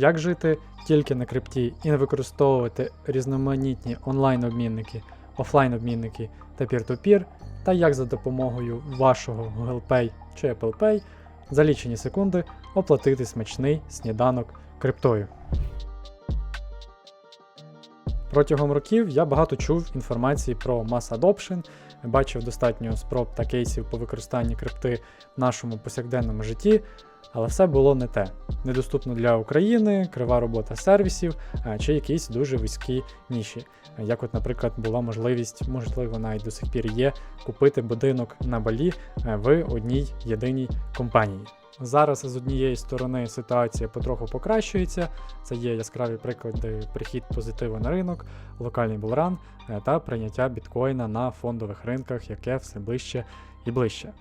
Як жити тільки на крипті і не використовувати різноманітні онлайн-обмінники, офлайн-обмінники та peer-to-peer, та як за допомогою вашого Google Pay чи Apple Pay за лічені секунди оплатити смачний сніданок криптою. Протягом років я багато чув інформації про mass adoption, бачив достатньо спроб та кейсів по використанні крипти в нашому повсякденному житті, але все було не те. Недоступно для України, крива робота сервісів чи якісь дуже вузькі ніші. Як, от, наприклад, була можливість, можливо, навіть до сих пір є, купити будинок на балі е, в одній єдиній компанії. Зараз з однієї сторони ситуація потроху покращується. Це є яскраві приклади прихід позитиву на ринок, локальний булран е, та прийняття біткоїна на фондових ринках, яке все ближче і ближче.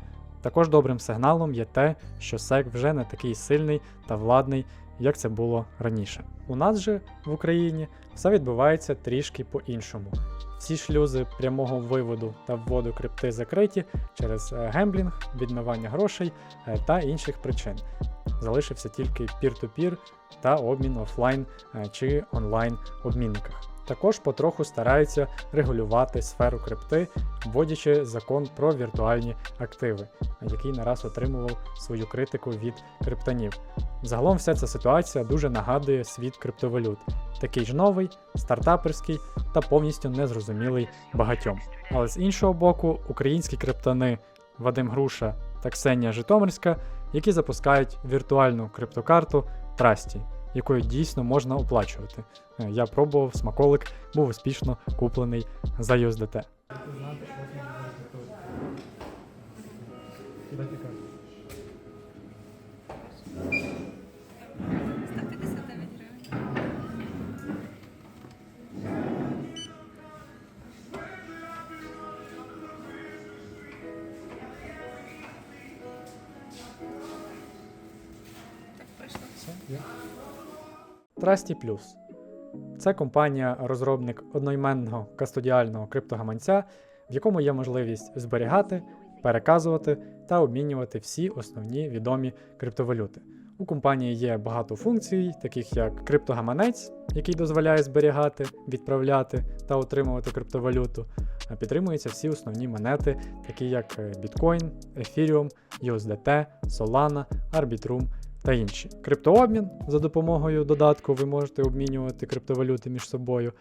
Також добрим сигналом є те, що SEC вже не такий сильний та владний, як це було раніше. У нас же в Україні все відбувається трішки по-іншому. Всі шлюзи прямого виводу та вводу крипти закриті через е, гемблінг, відмивання грошей е, та інших причин. Залишився тільки peer-to-peer та обмін офлайн е, чи онлайн обмінниках. Також потроху стараються регулювати сферу крипти, вводячи закон про віртуальні активи, який не раз отримував свою критику від криптонів. Загалом вся ця ситуація дуже нагадує світ криптовалют, такий ж новий, стартаперський та повністю незрозумілий багатьом. Але з іншого боку, українські криптони Вадим Груша та Ксенія Житомирська, які запускають віртуальну криптокарту Трасті, якою дійсно можна оплачувати. Е, Я пробував, смаколик був успішно куплений за USDT. 159 гривень. Так пройшло. Trusty Plus. Це компанія-розробник одноіменного кастодіального криптогаманця, в якому є можливість зберігати, переказувати та обмінювати всі основні відомі криптовалюти. У компанії є багато функцій, таких як криптогаманець, який дозволяє зберігати, відправляти та отримувати криптовалюту. Підтримуються всі основні монети, такі як Bitcoin, Ethereum, USDT, Solana, Arbitrum та інші. Криптообмін за допомогою додатку ви можете обмінювати криптовалюти між собою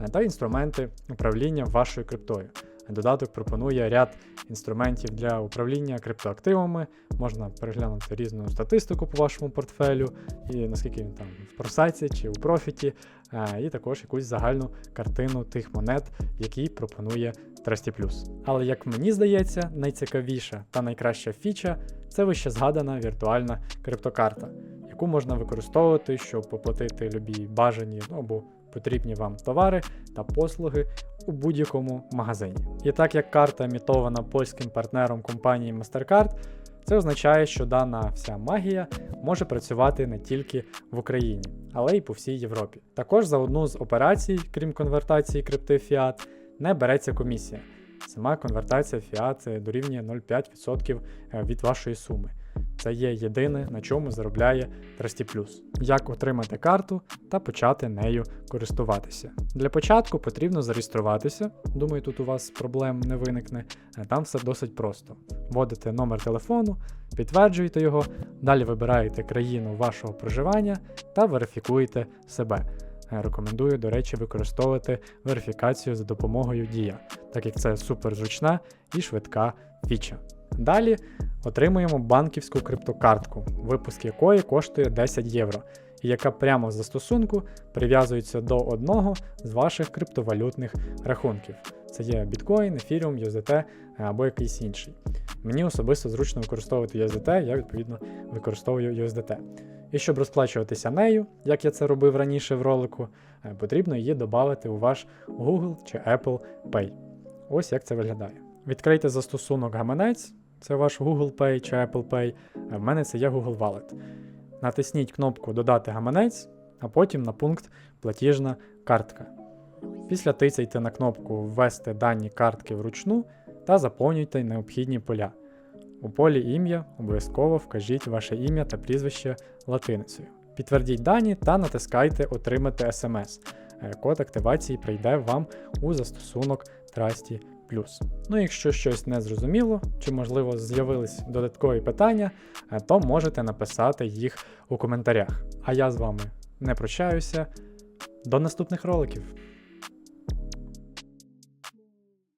е, та інструменти управління вашою криптою. Додаток пропонує ряд інструментів для управління криптоактивами. Можна переглянути різну статистику по вашому портфелю, і наскільки він там в просаці чи у профіті, е, і також якусь загальну картину тих монет, які пропонує Trusty Але як мені здається, найцікавіша та найкраща фіча це вище згадана віртуальна криптокарта, яку можна використовувати, щоб оплатити любі бажані або потрібні вам товари та послуги у будь-якому магазині. І так як карта емітована польським партнером компанії MasterCard, це означає, що дана вся магія може працювати не тільки в Україні, але й по всій Європі. Також за одну з операцій, крім конвертації крипти Fiat, не береться комісія. Сама конвертація Fiat дорівнює 0,5% від вашої суми. Це є єдине, на чому заробляє Trusty. Як отримати карту та почати нею користуватися. Для початку потрібно зареєструватися. Думаю, тут у вас проблем не виникне. Е, Там все досить просто. Вводите номер телефону, підтверджуєте його, далі вибираєте країну вашого проживання та верифікуєте себе. Рекомендую, до речі, використовувати верифікацію за допомогою Дія, так як це супер зручна і швидка фіча. Далі отримуємо банківську криптокартку, випуск якої коштує 10 євро, і яка прямо в застосунку прив'язується до одного з ваших криптовалютних рахунків. Це є Bitcoin, Ethereum, USDT або якийсь інший. Мені особисто зручно використовувати USDT, я відповідно використовую USDT. І щоб розплачуватися нею, як я це робив раніше в ролику, е, потрібно її додати у ваш Google чи Apple Pay. Ось як це виглядає. Відкрийте застосунок гаманець, це ваш Google Pay чи Apple Pay, в мене це є Google Wallet. Натисніть кнопку Додати гаманець, а потім на пункт Платіжна картка. Після тицяйте на кнопку Ввести дані картки вручну та заповнюйте необхідні поля. У полі ім'я обов'язково вкажіть ваше ім'я та прізвище латиницею. Підтвердіть дані та натискайте Отримати SMS. Е, Код активації прийде вам у застосунок Trusty. Ну, якщо щось не зрозуміло, чи можливо з'явились додаткові питання, е, то можете написати їх у коментарях. А я з вами не прощаюся. До наступних роликів!